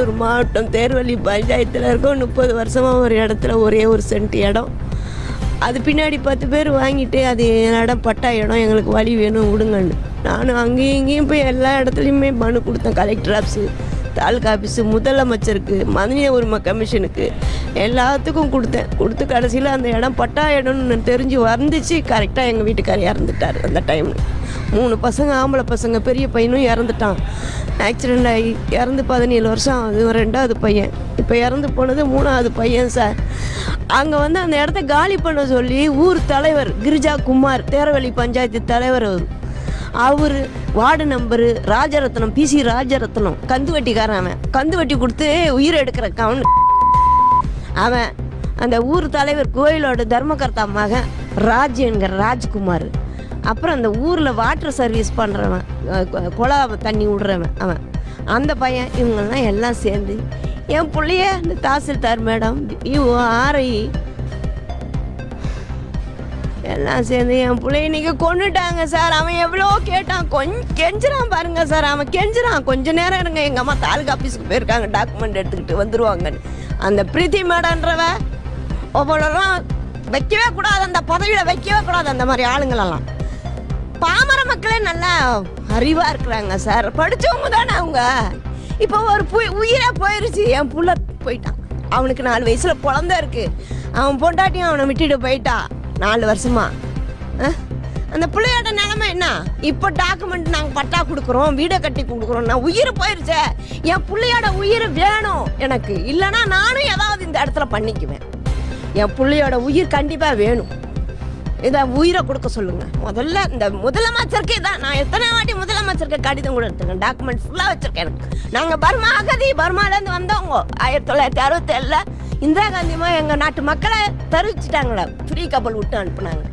திருவள்ளூர் மாவட்டம் தேர்வழி பஞ்சாயத்தில் இருக்கோம். முப்பது வருஷமாக ஒரு இடத்துல ஒரே ஒரு சென்ட் இடம். அது பின்னாடி பத்து பேர் வாங்கிட்டு அது இடம் பட்டா இடம். எங்களுக்கு வழி வேணும் விடுங்கன்னு. நானும் அங்கேயும் இங்கேயும் போய் எல்லா இடத்துலையுமே மனு கொடுத்தேன். கலெக்டர் ஆஃபீஸு தாலுகா ஆஃபீஸு முதலமைச்சருக்கு மனித உரிமை கமிஷனுக்கு எல்லாத்துக்கும் கொடுத்தேன். கொடுத்து கடைசியில் அந்த இடம் பட்டா இடம்னு தெரிஞ்சு வந்துச்சு. கரெக்டாக எங்கள் வீட்டுக்காரர் இறந்துட்டார் அந்த டைமில் மூணு பசங்க ஆம்பளை பசங்க பெரிய பையனும் இறந்துட்டான். ஆக்சிடெண்ட் ஆகி இறந்து பதினேழு வருஷம் ஆகுது. ரெண்டாவது பையன். இப்போ இறந்து போனது மூணாவது பையன் சார் அங்கே வந்து அந்த இடத்த காலி பண்ண சொல்லி ஊர் தலைவர் கிரிஜா குமார் தேரவழி பஞ்சாயத்து தலைவர் அவர். அவர் ward number Rajarathnam PC Rajarathnam. கந்து வட்டிக்காரன் அவன். கந்து வட்டி கொடுத்து உயிர் எடுக்கிற கவுன் அவன் அந்த ஊர் தலைவர் கோயிலோட தர்மகர்த்தா மகன் ராஜ் என்கிற ராஜ்குமார். அப்புறம் அந்த ஊரில் வாட்டர் சர்வீஸ் பண்ணுறவன் குழா தண்ணி விடுறவன் அவன். அந்த பையன் இவங்கெல்லாம் எல்லாம் சேர்ந்து என் பிள்ளைய இந்த தாசில்தார் மேடம் இவ ஆர்ஐ எல்லாம் சேர்ந்து என் பிள்ளைய இன்னைக்கு கொண்டுட்டாங்க சார். அவன் எவ்வளோ கேட்டான். கொஞ்சம் கெஞ்சுறான் பாருங்க சார். அவன் கெஞ்சுறான். கொஞ்ச நேரம் இருங்க. எங்கள் அம்மா தாலுகா ஆஃபீஸுக்கு போயிருக்காங்க. டாக்குமெண்ட் எடுத்துக்கிட்டு வந்துருவாங்கன்னு. அந்த பிரீத்தி மேடன்றவ ஒவ்வொருவரும் வைக்கவே கூடாது. அந்த பதவியில் வைக்கவே கூடாது. அந்த மாதிரி ஆளுங்களெல்லாம். பாமர மக்களே நல்லா அறிவாக இருக்கிறாங்க சார். படித்தவங்க தானே அவங்க. இப்போ ஒரு புய் உயிரே போயிருச்சு. என் புள்ள போயிட்டான். அவனுக்கு நாலு வயசில் குழந்த இருக்குது அவன் பொண்டாட்டியும் அவனை விட்டுட்டு போயிட்டான் நாலு வருஷமா. அந்த பிள்ளையோட நிலைமை என்ன? இப்போ டாக்குமெண்ட் நாங்கள் பட்டா கொடுக்குறோம் வீடை கட்டி கொடுக்குறோம். நான் உயிர் போயிருச்சே. என் பிள்ளையோட உயிர் வேணும் எனக்கு. இல்லைன்னா நானும் ஏதாவது இந்த இடத்துல பண்ணிக்குவேன். என் பிள்ளையோட உயிர் கண்டிப்பாக வேணும். இதை உயிரை கொடுக்க சொல்லுங்க. முதல்ல இந்த முதலமைச்சருக்கு இதான். நான் எத்தனை வாட்டி முதலமைச்சருக்கு கடிதம் கொடுத்துருக்கேன் டாக்குமெண்ட் ஃபுல்லாக வச்சுருக்கேன் எனக்கு. நாங்கள் பர்மா அகதி பர்மாலேருந்து வந்தவங்க. ஆயிரத்தி தொள்ளாயிரத்தி அறுபத்தேழில் இந்திரா காந்திமா எங்கள் நாட்டு மக்களை தெரிவிச்சிட்டாங்களே. ஃப்ரீ கப்பல் விட்டு அனுப்புனாங்க.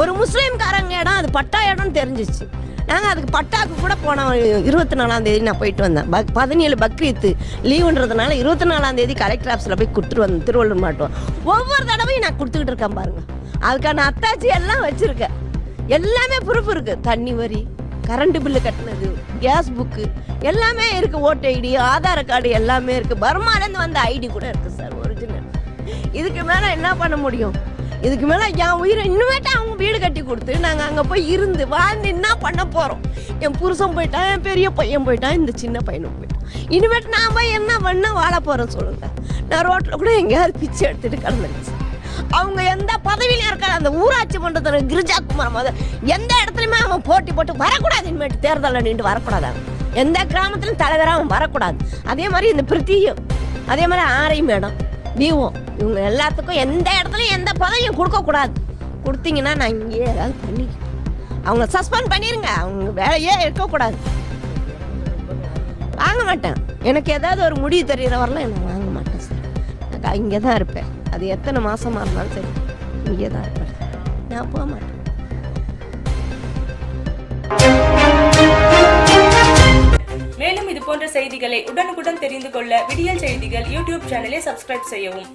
ஒரு முஸ்லீம்காரங்க இடம் அது பட்டா இடம்னு தெரிஞ்சிச்சு. நாங்கள் அதுக்கு பட்டாக்கு கூட போனோம் இருபத்தி நாலாம் தேதி நான் போயிட்டு வந்தேன். பக் பதினேழு பக்ரீத்து லீவுன்றதுனால இருபத்தி நாலாம் தேதி கலெக்டர் ஆஃபீஸில் போய் கொடுத்துட்டு வந்தேன் திருவள்ளூர் மாட்டோம் ஒவ்வொரு தடவையும் நான் கொடுத்துக்கிட்டு இருக்கேன் பாருங்க. அதுக்கான அத்தாச்சி எல்லாம் வச்சுருக்கேன். எல்லாமே ப்ரூஃப் இருக்குது தண்ணி வரி கரண்ட் பில்லு கட்டினது கேஸ் புக்கு எல்லாமே இருக்குது ஓட்டு ஐடி ஆதார் கார்டு எல்லாமே இருக்குது பர்மாலேருந்து வந்த ஐடி கூட இருக்குது சார் ஒரிஜினல் இதுக்கு மேலே என்ன பண்ண முடியும்? இதுக்கு மேலே என் உயிரை இன்னுமேட்டா அவங்க வீடு கட்டி கொடுத்து நாங்கள் அங்கே போய் இருந்து வாழ்ந்து என்ன பண்ண போகிறோம் என் புருஷன் போயிட்டான் என் பெரிய பையன் போயிட்டான் இந்த சின்ன பையனும் போயிட்டான். இனிமேட்டு நான் போய் என்ன பண்ண வாழ போகிறேன் சொல்லுங்கள் நான் ரோட்டில் கூட எங்கேயாவது பிச்சை எடுத்துட்டு கிடந்துருச்சு அவங்க எந்த பதவியிலும் இருக்காது அந்த ஊராட்சி மன்றத்தில் கிரிஜா குமார் முதல் எந்த இடத்துலையுமே அவன் போட்டி போட்டு வரக்கூடாது. இனிமேட்டு தேர்தலில் நின்று வரக்கூடாது அவன் எந்த கிராமத்திலும் தலைவராக அவன் வரக்கூடாது. அதே மாதிரி இந்த பிரித்தியும் அதே மாதிரி ஆரை மேடம் நீவும் இவங்க எல்லாத்துக்கும் எந்த இடத்துலையும் எந்த பதவியும் கொடுக்கக்கூடாது கொடுத்தீங்கன்னா நான் இங்கேயே ஏதாவது பண்ணி அவங்கள சஸ்பெண்ட் பண்ணிடுங்க அவங்க வேலையே இருக்கக்கூடாது வாங்க மாட்டேன். எனக்கு ஏதாவது ஒரு முடிவு தெரிகிற வரலாம் நான் வாங்க மாட்டேன் சார். நான் இங்கே தான் இருப்பேன். அது எத்தனை மாசமா இருந்தாலும் சரி இங்கே தான் இருப்பேன். நான் போக மாட்டேன். மேலும் இது போன்ற செய்திகளை உடனுக்குடன் தெரிந்து கொள்ள விடியல் செய்திகள் யூடியூப் சேனலை சப்ஸ்கிரைப் செய்யவும்.